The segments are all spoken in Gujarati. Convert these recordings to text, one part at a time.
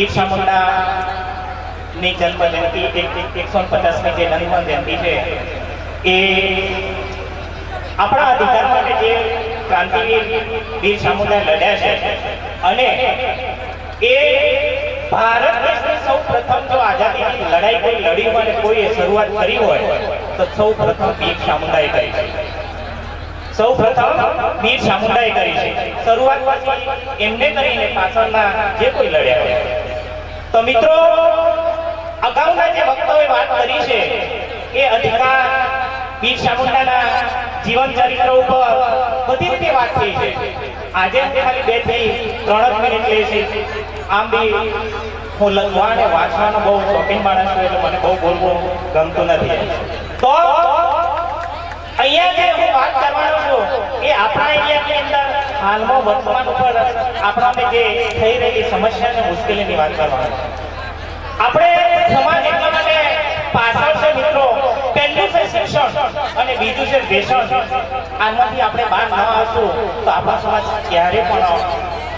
વીર ચામુંડા ની જન્મ જયંતિ એકસો પચાસમી જે જન્મ જયંતિ છે, એ આપણા અધિકાર માટે જે ક્રાંતિવીર વીર સામુદાય લડ્યા છે. અને એ ભારત દેશની સૌ પ્રથમ જો આઝાદીની લડાઈ કોઈ લડી હોય કોઈએ શરૂઆત કરી હોય, તો સૌ પ્રથમ વીર સામુદાય કરી છે. સૌ પ્રથમ વીર સામુદાય કરી છે. શરૂઆત એમને કરીને પાછળના જે કોઈ લડ્યા હોય તો મિત્રો, અગાઉના જે વક્તાઓએ વાત કરી છે, એ અધિકાર વીર ચામુંડાના જીવન ચરિત્ર ઉપર બધી રીતે વાત થઈ છે. આજે ખાલી બેથી ત્રણ જ મિનિટ લે છે આમ બી હું લખવા અને વાંચવાનો બહુ શોખીન માણસ છું, એટલે મને બહુ બોલવું ગમતું નથી. તો અહીંયા જે હું વાત કરવાનો છું, એ આપણા એરિયાની અંદર હાલમાં વર્તમાન ઉપર આપણાને જે થઈ રહેલી સમસ્યા અને મુશ્કેલીની વાત કરવાની. આપણે સમાજ એટલા માટે પાછળ છે મિત્રો, પહેલું છે શિક્ષણ અને બીજું છે વ્યસન આમાંથી આપણે બહાર ન આવશું તો આપણો સમાજ ક્યારે પણ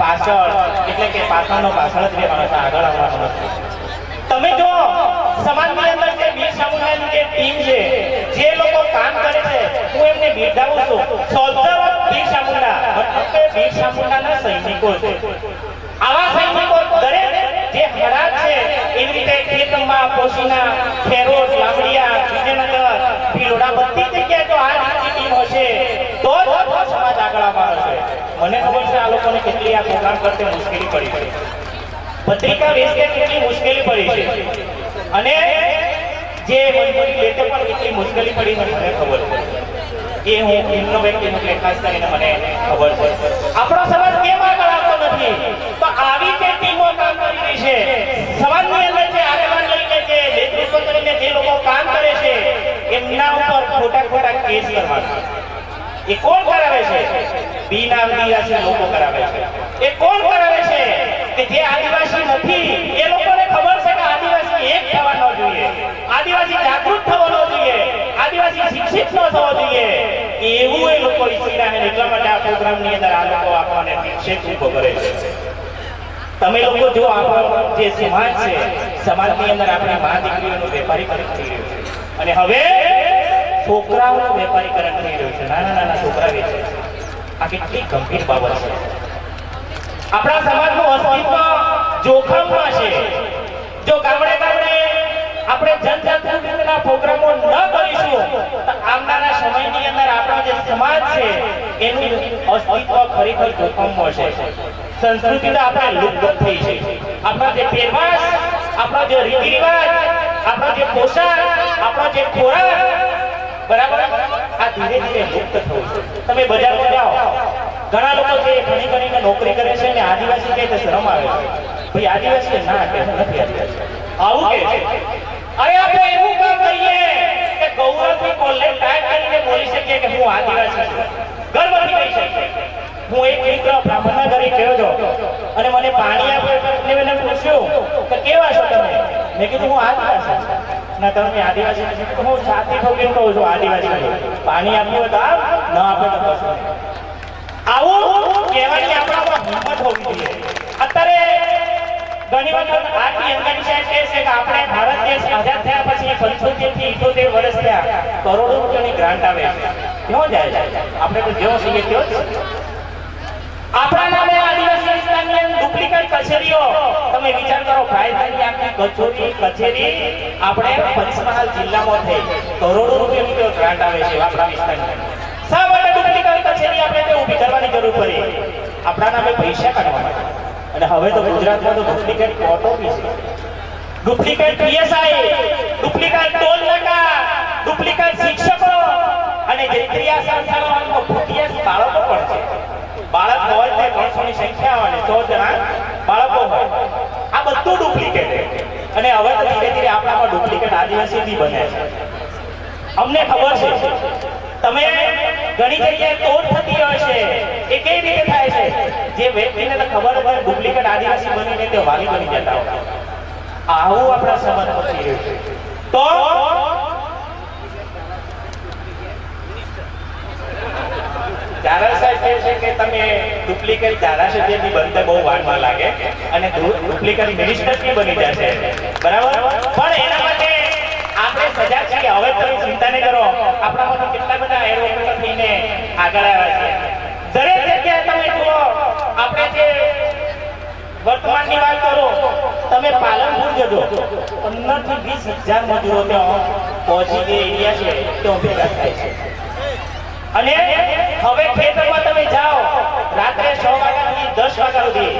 પાછળ, એટલે કે પાછળનો પાછળ જ રહેવાનો છે, આગળ આવવાનો નથી. તમે જો સમાજની અંદર સમુદાયની જે ટીમ છે, જે લોકો કામ કરે છે, હું એમને બિરદાવું છું. Soldier of Birsa Munda. મતલબ બીર સામુંડાના સૈનિકો છે. આવા સૈનિકો દરેક જે હરાજ છે, એવી રીતે ખેતરમાં પોશીના, ખેરોડ લામડિયા વિજયનગર ભીલોડા બધી જગ્યાએ જો આ રીતની ટીમ હશે, તો સમાજ આગળ આવવાનો મને ખબર છે આ લોકોને કેટલી આ પ્રોગ્રામ કરતે મુશ્કેલી પડી છે. પત્રિકા વેચતે કેટલી મુશ્કેલી પડી છે. અને જે મજૂરી લેતે પણ કેટલી મુશ્કેલી પડી છે મને ખબર છે. એ હું એમનો વ્યક્તિ એટલે ખાસ કરીને મને ખબર છે. આપણો સમાજ કેમ આગળ આવતો નથી. તો આવી જે ટીમો કામ કરી રહી છે, સમાજની અંદર જે આગેવાન લઈને જે નેતૃત્વ કરીને જે લોકો કામ કરે છે, એમના ઉપર ખોટા ખોટા કેસ કરવાના. એ કોણ કરાવે છે? બિન આદિવાસી લોકો કરાવે છે. એ કોણ કરાવે છે? કે જે આદિવાસી નથી, એ લોકોને ખબર છે એક થવાનો જોઈએ. આદિવાસી જાગૃત થવાનો જોઈએ. આદિવાસી શિક્ષિત ન થવો જોઈએ. એવું એ લોકો ઈચ્છી એટલા માટે આ પ્રોગ્રામની અંદર આ લોકો આપણને શિક્ષિત ઊભો કરે છે. તમે લોકો જો આપણો જે સમાજ છે, સમાજની અંદર આપણે મા દીકરીઓનું વેપારીકરણ થઈ રહ્યું છે. અને હવે છોકરાઓનું વેપારીકરણ થઈ રહ્યું છે. નાના નાના છોકરા વેચે છે. આ કેટલી ગંભીર બાબત છે. આપણા સમાજનું અસ્તિત્વ જોખમમાં છે. આપણે જનજાગૃતિના પ્રોગ્રામો ન કરીશું, તો આવનારા સમયની અંદર આપણો જે સમાજ છે, એનું અસ્તિત્વ ખરેખર જોખમમાં છે સંસ્કૃતિ તો આપણા લુપ્ત થઈ છે. આપણા જે પહેરવાશ આપણા જે રીતિ રિવાજ આપણા જે પોશાક, આપણો જે ખોરાક, બરાબર? આ ધીરે ધીરે મુક્ત થવું તમે બજારમાં જાઓ. ઘણા લોકો જે ઘણી ઘણીને નોકરી કરે છે ને આદિવાસી કહે તો શરમ આવે છે. ભાઈ આદિવાસી ના કે નથી આદિવાસી. આવું કે અરે આપણે એવું કામ કરીએ કે ગૌરવથી કોલેજ ટાઈપ કરીને બોલી શકીએ કે હું આદિવાસી છું. ગર્વથી કહી શકીએ. હું એક મિત્ર બ્રાહ્મણના ઘરે ગયો હતો અને મને પાણી આપ્યું એટલે પૂછ્યું કે કેવા છો તમે? મેં કીધું, હું આદિવાસી છું. ના, તમે આદિવાસી હું સાથી ઠોકીને કહું છું, આદિવાસી. પાણી આપ્યું તો આપ, ન આપે તો નહીં. આવું કહેવાની આપણામાં હિંમત હોવી જોઈએ. અત્યારે ઘણી વખત આપણે નામે કચેરીઓ. તમે વિચાર કરો કચોરી આપણે પંચમહાલ જિલ્લામાં થઈ. કરોડો રૂપિયાની ગ્રાન્ટ આવે છે આપણા કચેરી આપણે ઊભી કરવાની જરૂર પડી? આપણા નામે પૈસા કાઢવા અને હવે તો ગુજરાતમાં તો ડુપ્લિકેટ કોર્ટો બી છે. ડુપ્લિકેટ પીએસઆઈ ડુપ્લિકેટ ટોલ નાકા ડુપ્લિકેટ શિક્ષકો અને જે ક્રિયા સંસ્થાનો ભૂતિયા બાળકો પણ છે. બાળક હોય તે ત્રણસોની સંખ્યા હોય ને સો જણા બાળકો હોય. આ બધું ડુપ્લિકેટ અને હવે તો ધીરે ધીરે આપણામાં ડુપ્લિકેટ આદિવાસી બી બને છે. અમને ખબર છે. તમે ઘણી જગ્યાએ તોડ થતી હોય છે. એ કઈ રીતે થાય છે? જે વ્યક્તિને ખબર હોય, ડુપ્લિકેટ આદિવાસી બનીને તે વાલી બની જતા હોય. આવું આપણા સમાજ થઈ રહ્યું છે. તો? ધારાસભ્ય છે કે તમે ડુપ્લિકેટ ધારાસભ્યની બનતે બહુ વાર લાગે અને ડુપ્લિકેટ મિનિસ્ટર બની જશે. બરાબર? પણ એના માટે આપણે સજા છે કે હવે તમે ચિંતા નહીં કરો આપણામાંથી કેટલા બધા એડવોકેટો થઈને આગળ આવ્યા છે. દરેક જગ્યાએ તમે જુઓ, આપણે જે વર્તમાનની વાત કરો, તમે પાલનપુર જજો. પંદરથી વીસ હજાર મજૂરો ત્યાં પહોંચી જે એરિયા છે, ત્યાં ભેગા થાય છે. અને હવે ખેતરમાં તમે જાઓ, રાત્રે છ વાગ્યાથી દસ વાગ્યા સુધી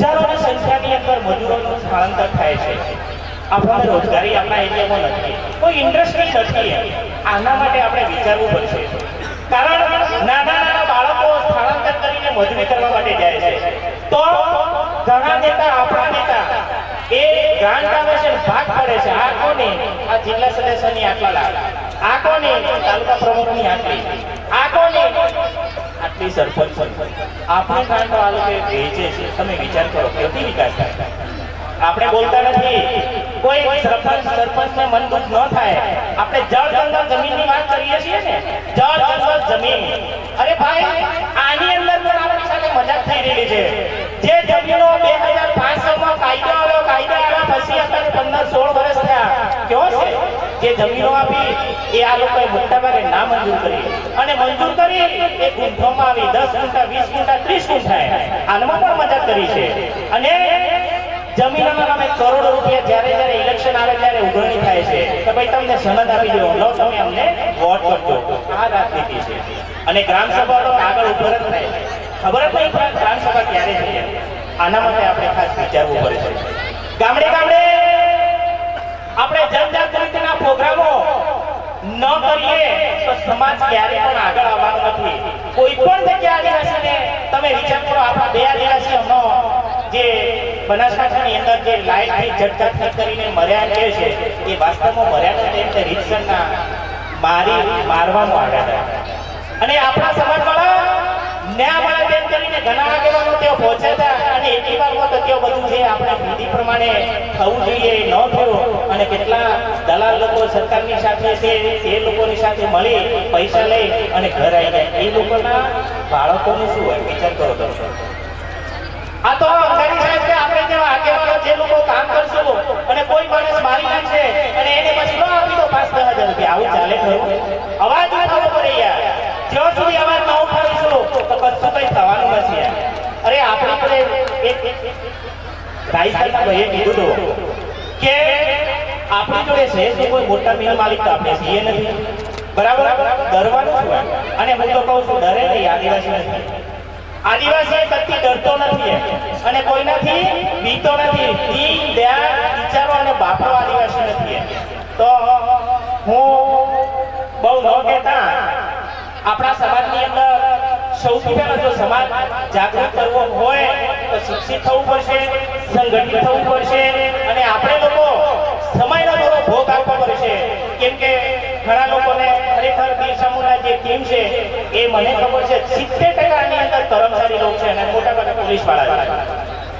હજારોની સંખ્યાની અંદર મજૂરોનું સ્થળાંતર થાય છે. આપણને રોજગારી આપણા એરિયામાં નથી. કોઈ ઇન્ડસ્ટ્રી નથી આના માટે આપણે વિચારવું પડશે. કારણ નાના નાના બાળકો સ્થળાંતર કરીને મજૂરી કરવા માટે જાય છે. તો ઘણા નેતા, આપણા નેતા, એ ગ્રાન્ડ ભાગ પડે છે. આ કોને? આ જિલ્લા સદસ્યની આટલા લાખ. આ કોને? તાલુકા પ્રમુખની આટલી. આ કોને? આટલી સરપંચ. આપણે ગ્રાન્ટ આ લોકો વેચે છે. તમે વિચાર કરો, કેવી વિકાસ થાય? આપણે બોલતા નથી. કોઈ સરપંચ, સરપંચને મન દુઃખ ન થાય. આપણે જળ જંગલ જમીનની વાત કરીએ છીએ ને જળ જંગલ જમીન અરે ભાઈ આની અંદર પણ આપણી સાથે મજાક થઈ રહી છે. જે જમીનો બે હજાર પાંચસોમાં કાયદો આવ્યો, કાયદો આવ્યા પછી અત્યારે પંદર સોળ વર્ષ થયા. કેવો છે? જે જમીનો આપી, એ આ લોકોએ મોટાભાગે ના મંજૂર કરી. અને મંજૂર કરી, એ ગુંઠોમાં આવી દસ ગુંઠા, વીસ ગુંઠા, ત્રીસ ગુંઠા આનમાં પણ મજાક કરી છે. અને જમીનોના નામે કરોડો રૂપિયા જ્યારે જ્યારે ઇલેક્શન આવે ત્યારે ઉઘરણી થાય છે. કે ભાઈ તમને સનદ આપી દો લો, તમે અમને વોટ કરજો આ રાજનીતિ છે. અને ગ્રામ સભા આગળ ઉપર જ થાય ખબર જ નહીં પડે ગ્રામ સભા ક્યારે છે. આના માટે આપણે ખાસ વિચારવું પડે છે. ગામડે ગામડે આપણે જનજાગૃતિના પ્રોગ્રામો ન કરીએ તો સમાજ ક્યારે પણ આગળ આવવાનો નથી. કોઈ પણ આદિવાસી આદિવાસીને તમે વિચાર કરો, આપણા બે આદિવાસી હમણાં જે બનાસકાંઠાની અંદર જે લાઈટ લાઈટથી ઝટકાથી કરીને મર્યા કહે છે, એ વાસ્તવમાં મર્યા નથી એમને રીતસરના મારી મારવામાં આવ્યા હતા. અને આપણા સમાજવાળા ન્યા મળે તેમ કરીને ઘણા આગેવાનો તેઓ પહોંચ્યા હતા અને એટલી વારમાં તો તેઓ બધું જે આપણે વિધિ પ્રમાણે થવું જોઈએ, ન થયું અને કેટલા દલાલ લોકો સરકારની સાથે છે તે લોકોની સાથે મળી પૈસા લઈ અને ઘર આવી જાય એ લોકોના બાળકોનું શું હોય? વિચાર કરો દર્શક આ તો અંધારી સાહેબ કે આપણે જેવા આગેવાનો જે લોકો કામ કરશું અને કોઈ માણસ મારી નાખશે અને એને પછી લો આપી દો પાંચ દસ હજાર રૂપિયા. આવું ચાલે ખરું? અવાજ ઉઠાવવો પડે યાર જ્યાં સુધી અવાજ ન ઉઠાવીશું તો કશું કઈ થવાનું નથી અરે, આપણે આપણે એક રાઈ સાહેબ ભાઈએ કીધું હતું કે આપણી જોડે છે શું કોઈ મોટા મિલ માલિક તો આપણે છીએ નથી. બરાબર? ડરવાનું શું? અને હું તો કહું છું, ડરે નહીં, આદિવાસી નથી. આદિવાસી કદી ડરતો નથી. અને કોઈનાથી બીતો નથી. દીન દયા વિચારો અને બાપો આદિવાસી નથી તો હું બહુ ન કહેતા. આપણા સમાજની અંદર સૌથી પહેલા જો સમાજ જાગૃત કરવો હોય, તો શિક્ષિત થવું પડશે, સંગઠિત થવું પડશે, અને આપણે લોકો સમયનો થોડો ભોગ આપવો પડશે. કેમ કે ઘણા લોકોને ખરેખર બિરસા સમૂહના જે ટીમ છે, એ મને ખબર છે, સિત્તેર ટકાની અંદર કર્મચારી લોકો છે અને મોટા ભાગે પોલીસવાળા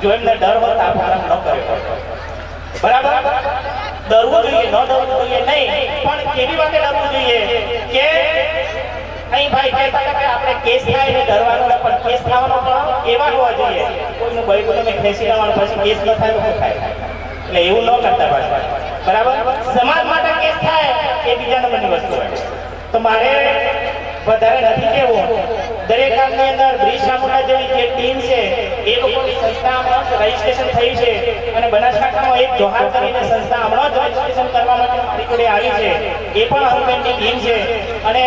જો એમને ડર હોત આ પ્રારંભ ન કર્યો બરાબર? ડરવું જોઈએ, ન ડરવું જોઈએ નહીં. પણ કેવી વાતે ડરવું જોઈએ કે અહીં ભાઈ કે આપણે કેસ થાય ને ધરવાનો પણ કેસ થવાનો પણ એવા હોવા જોઈએ. કોઈનું કોઈ તમે ખેંચી લેવાનું પછી કેસ ન થાય તો થાય? એટલે એવું ન કરતા પાછા બરાબર? સમાજ માટે કેસ થાય એ બીજા નંબરની વસ્તુ હોય. તો મારે વધારે નથી કેવું દરેક ગામની અંદર બ્રિજ સામુંડા જેવી જે ટીમ છે, એ લોકોની સંસ્થામાં રજીસ્ટ્રેશન થઈ છે. અને બનાસકાંઠામાં એક જોહાર કરીને સંસ્થા હમણાં જ રજીસ્ટ્રેશન કરવા માટે જોડે આવી છે. એ પણ હનુમાનની ટીમ છે. અને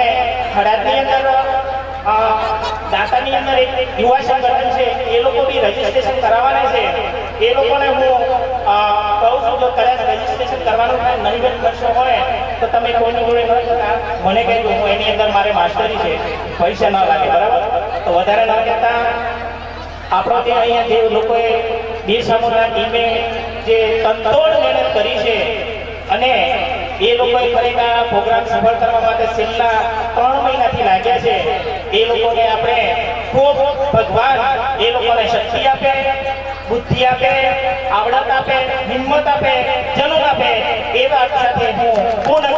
ખડાદની અંદર દાંતાની અંદર એક યુવા સંગઠન છે. એ લોકો બી રજીસ્ટ્રેશન કરાવવાના છે. એ લોકોને હું કહું છું, જો કદાચ રજીસ્ટ્રેશન કરવાનું થાય નહીવત કરશો હોય, તો તમે કોઈની જોડે મને કહેજો. હું એની અંદર મારે માસ્ટરી છે. પૈસા ન લાગે, બરાબર? તો વધારે ન કહેતા. આપણો જે અહીંયા જે લોકોએ બે સમૂહના ટીમે જે તંતોડ મહેનત કરી છે અને એ લોકોએ ખરેખર પ્રોગ્રામ સફળ કરવા માટે છેલ્લા ત્રણ મહિનાથી લાગ્યા છે. એ લોકોને આપણે ખૂબ ભગવાન એ લોકોને શક્તિ આપે, બુદ્ધિ આપે, આવડત આપે, હિંમત આપે જનૂન આપે, એ વાત સાથે હું પૂર્ણ